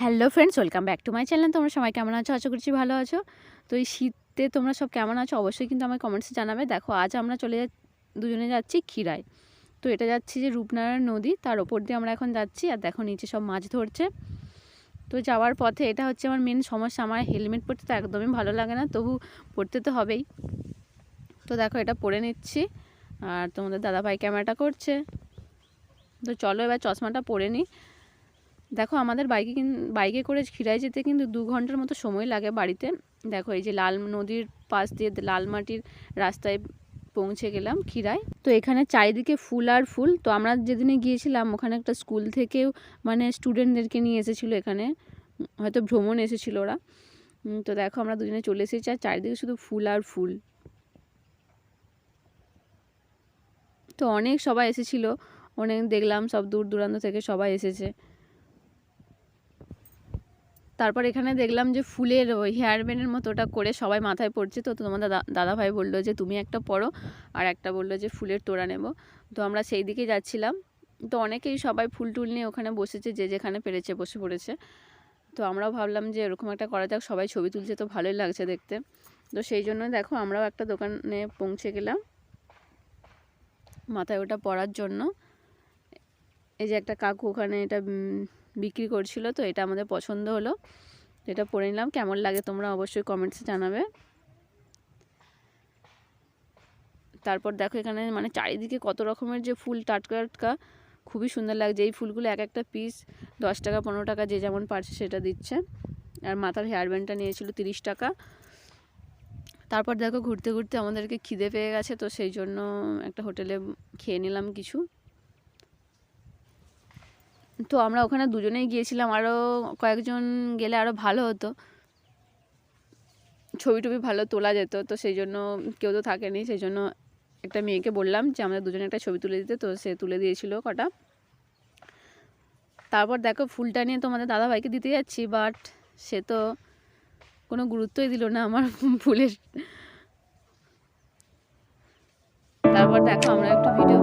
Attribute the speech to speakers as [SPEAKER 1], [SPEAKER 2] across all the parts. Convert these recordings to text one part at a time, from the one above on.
[SPEAKER 1] Hello friends welcome back to my channel তোমরা সবাই কেমন আছো? আশা করছি ভালো আছো। তো এই শীতে তোমরা সব কেমন আছো? অবশ্যই কিন্তু আমার কমেন্টসে জানাবে। দেখো, আজ আমরা চলে দুজনে যাচ্ছি ক্ষীরায়। তো এটা যাচ্ছি যে রূপনারায়ণ নদী, তার ওপর দিয়ে আমরা এখন যাচ্ছি। আর দেখো, নিচে সব মাছ ধরছে। তো যাওয়ার পথে এটা হচ্ছে আমার মেন সমস্যা। আমার হেলমেট পরতে তো একদমই ভালো লাগে না, তবু পরতে তো হবেই। তো দেখো, এটা পরে নিচ্ছি। আর তোমাদের দাদাভাই ক্যামেরাটা করছে। তো চলো এবার চশমাটা পরে নিই। দেখো আমাদের বাইকে বাইকে করে খিরাই যেতে কিন্তু দু ঘণ্টার মতো সময় লাগে বাড়িতে। দেখো এই যে লাল নদীর পাশ দিয়ে লাল মাটির রাস্তায় পৌঁছে গেলাম খিরায়। তো এখানে চারিদিকে ফুল আর ফুল। তো আমরা যেদিনে গিয়েছিলাম, ওখানে একটা স্কুল থেকেও মানে স্টুডেন্টদেরকে নিয়ে এসেছিল এখানে। হয়তো ভ্রমণ এসেছিল ওরা। তো দেখো আমরা দুজনে চলে এসেছি আর চারিদিকে শুধু ফুল আর ফুল। তো অনেক সবাই এসেছিল। অনেক দেখলাম সব দূর দূরান্ত থেকে সবাই এসেছে। তারপর এখানে দেখলাম যে ফুলের হেয়ার ব্যান্ডের মতো ওটা করে সবাই মাথায় পড়ছে। তো তোমার দাদা দাদাভাই বলল যে, তুমি একটা পরো আর একটা বলল যে, ফুলের তোড়া নেব। তো আমরা সেই দিকে যাচ্ছিলাম। তো অনেকেই সবাই ফুল টুল নিয়ে ওখানে বসেছে, যে যেখানে পেরেছে বসে পড়েছে। তো আমরাও ভাবলাম যে, এরকম একটা করা যাক, সবাই ছবি তুলছে তো ভালোই লাগছে দেখতে। তো সেই জন্য দেখো, আমরাও একটা দোকানে পৌঁছে গেলাম। মাথায় ওটা পরার জন্য। এই যে একটা কাকু ওখানে এটা বিক্রি করছিল, তো এটা আমাদের পছন্দ হলো। এটা পরে নিলাম, কেমন লাগে তোমরা অবশ্যই কমেন্টসে জানাবে। তারপর দেখো এখানে মানে চারিদিকে কত রকমের যে ফুল, টাটকা টাটকা, খুবই সুন্দর লাগছে। এই ফুলগুলো এক একটা পিস দশ টাকা, পনেরো টাকা যে যেমন পারছে সেটা দিচ্ছে। আর মাথার হেয়ার ব্যান্ডটা নিয়েছিল তিরিশ টাকা। তারপর দেখো ঘুরতে ঘুরতে আমাদেরকে খিদে পেয়ে গেছে, তো সেই জন্য একটা হোটেলে খেয়ে নিলাম কিছু। তো আমরা ওখানে দুজনেই গিয়েছিলাম আরও কয়েকজন গেলে আরও ভালো হতো। ছবি টবি ভালো তোলা যেত, তো সেই জন্য কেউ তো থাকেনি, সেই জন্য একটা মেয়েকে বললাম যে আমাদের দুজনে একটা ছবি তুলে দিতে, তো সে তুলে দিয়েছিল কটা। তারপর দেখো ফুলটা নিয়ে তোমাদের দাদাভাইকে দিতে যাচ্ছি বাট সে তো কোনো গুরুত্বই দিল না আমার ফুলের। তারপর দেখো আমরা একটু ভিডিও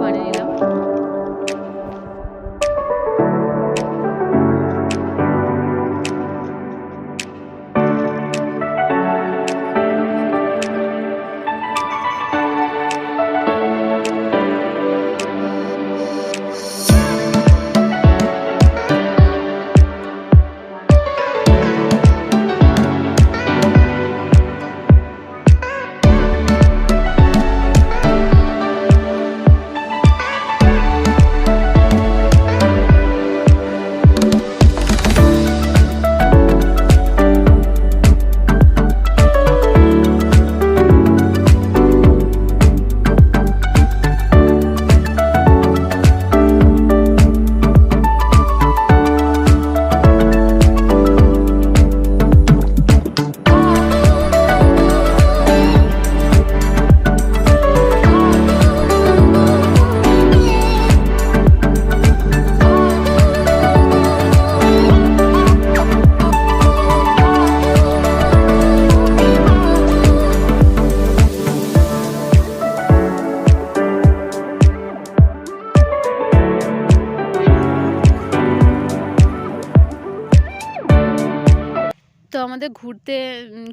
[SPEAKER 1] আমাদের ঘুরতে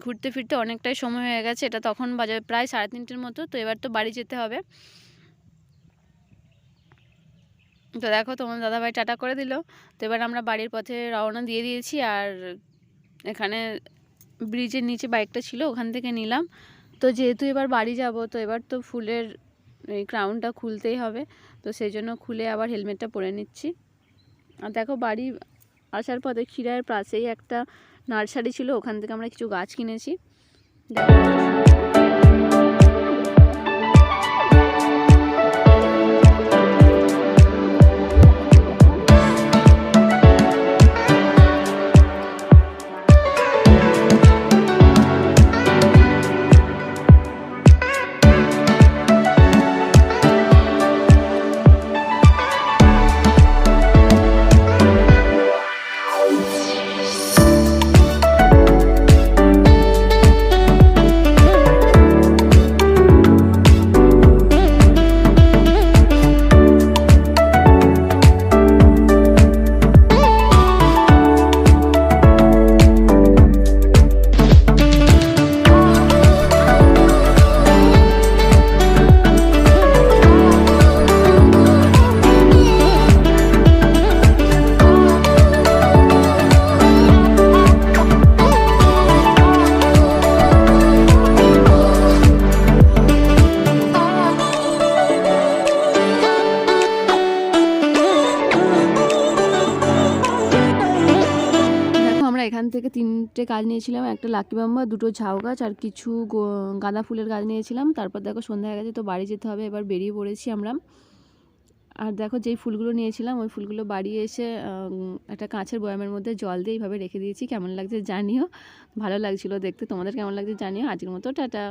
[SPEAKER 1] ঘুরতে ফিরতে অনেকটাই সময় হয়ে গেছে, এটা তখন বাজে প্রায় সাড়ে তিনটের মতো, তো এবার তো বাড়ি যেতে হবে। তো দেখো তোমার দাদাভাই টাটা করে দিল, তো এবার আমরা বাড়ির পথে রওনা দিয়ে দিয়েছি, আর এখানে ব্রিজের নিচে বাইকটা ছিল, ওখান থেকে নিলাম। তো যেহেতু এবার বাড়ি যাব, তো এবার তো ফুলের, এই ক্রাউনটা খুলতেই হবে, তো সেই জন্য খুলে আবার হেলমেটটা পরে নিচ্ছি। আর দেখো বাড়ি আসার পথে ক্ষীরায়ের পাশেই একটা নার্সারি ছিল ওখান থেকে আমরা কিছু গাছ কিনেছি। থেকে তিনটে গাছ নিয়েছিলাম, একটা লাকি বাম্বা, দুটো ঝাউ গাছ আর কিছু গাঁদা ফুলের গাছ নিয়েছিলাম। তারপর দেখো সন্ধ্যা হয়ে গেছে, তো বাড়ি যেতে হবে, এবার বেরিয়ে পড়েছি আমরা। আর দেখো যেই ফুলগুলো নিয়েছিলাম, ওই ফুলগুলো বাড়ি এসে একটা কাঁচের বয়ামের মধ্যে জল দিয়ে এইভাবে রেখে দিয়েছি। কেমন লাগছে জানিও, ভালো লাগছিল দেখতে। তোমাদের কেমন লাগছে জানিও। আজকের মতো, টাটা।